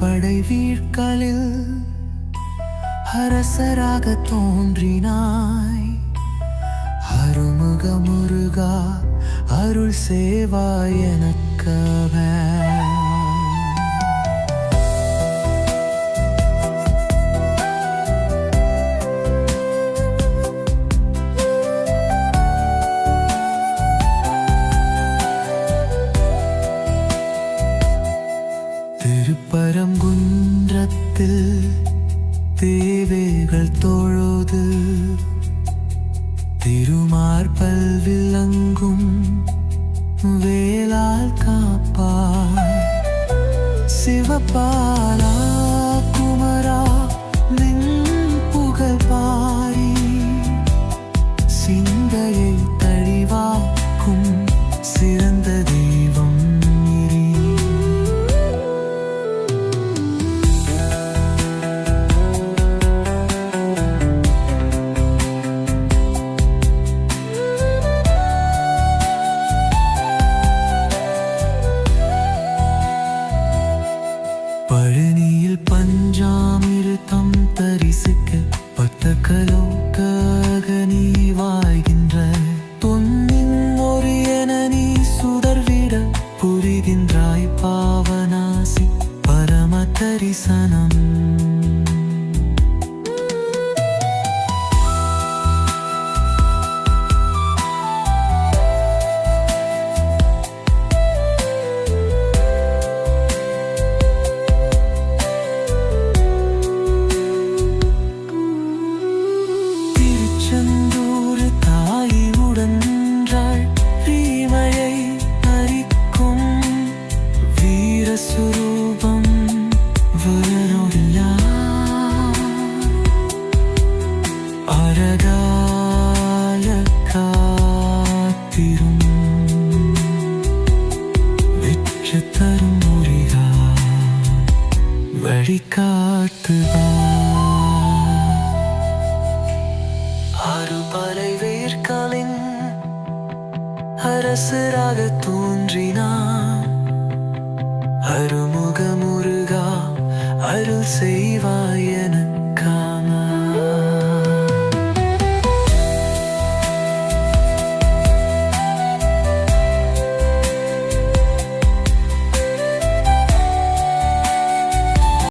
படை வீழ்களில் அரசராக தோன்றினாய். அருமுக முருகா அருள் சேவாய் எனக்கவே தேவேகள் தொழுது திருமார்பல் விளங்கும் வேளால் காப்பா சிவபாலா குமரா நின் புகழ் பாரி. சிந்தையை தழிவாக்கும் சிறந்த தரிசனம் அரகால காத்திரும் வெற்று தரும் முருகா வழிகாட்டுவா அறுபலை வேர்களின் அரசராக தோன்றினான் அருமுக முருகா அருள் செய்வாயே